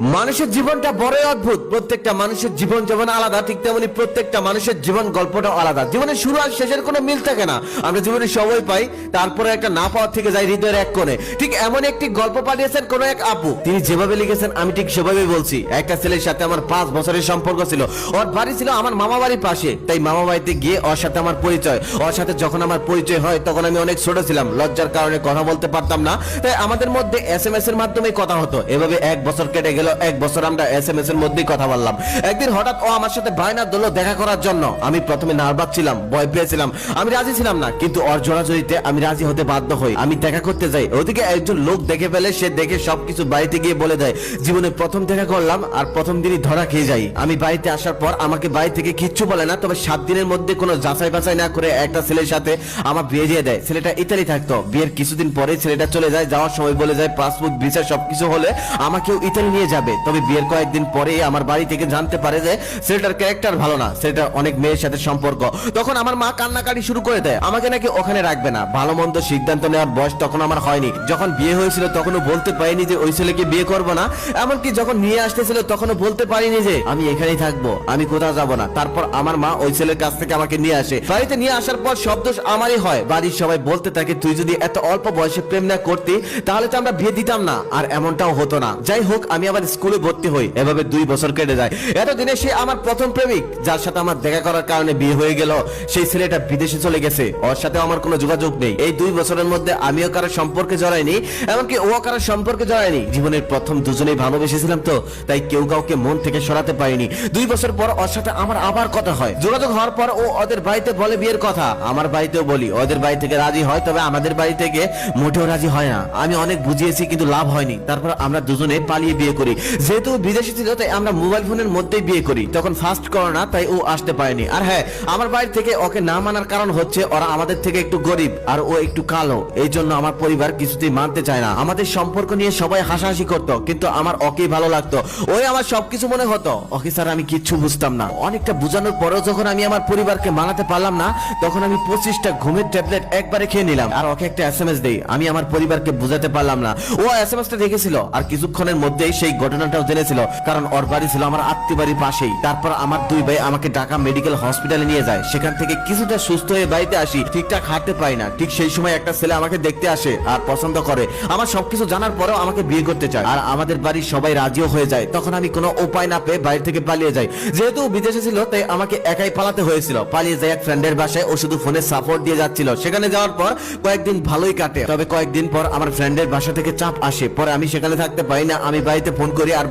মানুষের জীবনটা বড়ই অদ্ভুত। প্রত্যেকটা মানুষের জীবন যেমন আলাদা, ঠিক তেমনি প্রত্যেকটা মানুষের জীবন গল্পটা আলাদা। জীবনের শুরু আর শেষের কোনো মিল থাকে না। আমরা জীবনে সময় পাই, তারপরে একটা না পাওয়ার থেকে যাই হৃদয়ের এক কোণে। ঠিক এমন একটি গল্প পাঠিয়েছেন কোন এক আপু। তিনি যেভাবে লিখেছেন, আমি ঠিক সেভাবেই বলছি। একটা ছেলের সাথে আমার পাঁচ বছরের সম্পর্ক ছিল। ওর বাড়ি ছিল আমার মামা বাড়ির পাশে। তাই মামা বাড়িতে গিয়ে ওর সাথে আমার পরিচয়। ওর সাথে যখন আমার পরিচয় হয়, তখন আমি অনেক ছোট ছিলাম। লজ্জার কারণে কথা বলতে পারতাম না। তাই আমাদের মধ্যে এস এম এস এর মাধ্যমে কথা হতো। এভাবে এক বছর কেটে গেল এক বছর আমরা এস এম এস এর মধ্যেই কথা বললাম। একদিন হঠাৎ ও আমার সাথে বায়না দল দেখা করার জন্য। আমি প্রথমে নার্ভাস ছিলাম, ভয় পেয়েছিলাম। আমি রাজি ছিলাম না, কিন্তু ওর জোড়াজড়িতে আমি রাজি হতে বাধ্য হই। আমি দেখা করতে যাই। ওদিকে একজন লোক দেখে ফেলে, সে দেখে সবকিছু বাড়িতে গিয়ে বলে দেয়, জীবনে প্রথম দেখা করলাম আর প্রথম দিনই ধরা খেয়ে যাই। আমি বাড়িতে আসার পর আমাকে বাড়ি থেকে কিচ্ছু বলে না, তবে সাত দিনের মধ্যে কোনো যাচাই বাছাই না করে একটা ছেলের সাথে আমার বিয়ে দিয়ে দেয়। ছেলেটা ইতালি থাকতো। বিয়ের কিছুদিন পরে ছেলেটা চলে যায়, যাওয়ার সময় বলে যায়, পাসপোর্ট, ভিসা সবকিছু হলে আমাকেও ইতালি নিয়ে যাবে। তবে বিয়ের কয়েকদিন পরে আমার বাড়ি থেকে জানতে পারে যে ছেলেটার ক্যারেক্টার ভালো না, ছেলেটার অনেক মেয়ের সাথে সম্পর্ক। তখন আমার মা কান্নাকাটি শুরু করে দেয়, আমাকে নাকি ওখানে রাখবে না। ভালো মন্দ সিদ্ধান্ত নেওয়ার বয়স তখন আমার হয়নি। যখন বিয়ে হয়েছিল তখনও বলতে পারিনি যে ওই ছেলেকে বিয়ে করব না। এমনকি যখন নিয়ে আসতেছিল তখনও বলতে পারিনি যে আমি এখানেই থাকব, আমি কোথাও যাব না। তারপর আমার মা ওই ছেলের কাছ থেকে আমাকে নিয়ে আসে। বাড়িতে নিয়ে আসার পর সব দোষ আমারই হয়। বাড়ির সবাই বলতে থাকে, তুই যদি এত অল্প বয়সে প্রেম না করতি, তাহলে তো আমরা বিয়ে দিতাম না। আর এমনটাও হতো না। যাই হোক, আমি আবার স্কুলে ভর্তি হই, এভাবে দুই বছর কেটে যায়। এতদিনে সে আমার প্রথম প্রেমিক, যার সাথে আমার দেখা করার কারণে বিয়ে হয়ে গেল। সেই ছেলেটা বিদেশে চলে গেছে, ওর সাথে আমার কোনো যোগাযোগ নেই। এই দুই বছরের মধ্যে আমিও কারও সম্পর্কে জড়াইনি, এমনকি ও কারও সম্পর্কে জড়ায়নি। জীবনের প্রথম দুজনেই ভালোবেসেছিলাম তো, তাই কেউ কাউকে মন থেকে সরাতে পারিনি। দুই বছর পর ওর সাথে আমার আবার কথা হয়। যোগাযোগ হওয়ার পর ও ওদের বাড়িতে বলে বিয়ের কথা। আমার বাড়িতেও বলি, ওদের বাড়ি থেকে রাজি হয়, তবে আমাদের বাড়ি থেকে মোটেও রাজি হয় না। আমি অনেক বুঝিয়েছি, কিন্তু লাভ হয়নি। তারপর আমরা দুজনে পালিয়ে বিয়ে করি। যেহেতু ও বিদেশে ছিল, তাই আমরা মোবাইল ফোনের মধ্যেই বিয়ে করি। তখন ফার্স্ট করোনা তাই ও আসতে পারেনি। আর হ্যাঁ আমার বাড়ি থেকে ওকে না মানার কারণ হচ্ছে, ওরা আমাদের থেকে একটু গরিব আর ও একটু কালো। এই জন্য আমার পরিবার কিছুতেই মানতে চায় না। আমাদের সম্পর্ক নিয়ে সবাই হাসাহাসি করতো, কিন্তু আমার ওকেই ভালো লাগতো। ওই আমার সবকিছু মনে হতো। ওকে স্যার, আমি কিচ্ছু বুঝতাম না। অনেকটা বোঝানোর পরেও যখন আমি আমার পরিবারকে মানাতে পারলাম না, তখন আমি পঁচিশটা ঘুমের ট্যাবলেট একবারে খেয়ে নিলাম। আর ওকে একটা এস এম এস দেই। আমি আমার পরিবারকে বোঝাতে পারলাম না। ও এস এম এসটা দেখেছিল। আর কিছুক্ষণের মধ্যেই সেই ঘটনাটাও জেনেছিল, কারণ ওর বাড়ি ছিল আমার আত্মীয় বাড়ির পাশেই। তারপর আমার দুই ভাই আমাকে ঢাকা মেডিকেল হসপিটালে নিয়ে যায়। সেখান থেকে কিছুটা সুস্থ হয়ে বাড়িতে আসি, ঠিকঠাক হাঁটতে পারি না। ঠিক সেই সময় একটা ছেলে আমাকে দেখতে আসে আর পছন্দ করে। আমার সবকিছু জানার পরেও আমাকে বিয়ে করতে চায়। আর আমাদের বাড়ির সবাই রাজিও হয়ে যায়। তখন আমি কোনো উপায় না পেয়ে বাড়ি থেকে পালিয়ে যাই। যেহেতু বিদেশে ছিল, তাই আমাকে একাই পালাতে হয়েছিল। পালিয়ে যাই এক ফ্রেন্ডের বাসায় ও শুধু ফোনে সাপোর্ট দিয়ে যাচ্ছিল। সেখানে যাওয়ার পর কয়েকদিন ভালোই কাটে। তবে কয়েকদিন পর আমার ফ্রেন্ডের বাসা থেকে চাপ আসে। পরে আমি সেখানে থাকতে পারি না। আমি বাড়িতে ফোন করি আর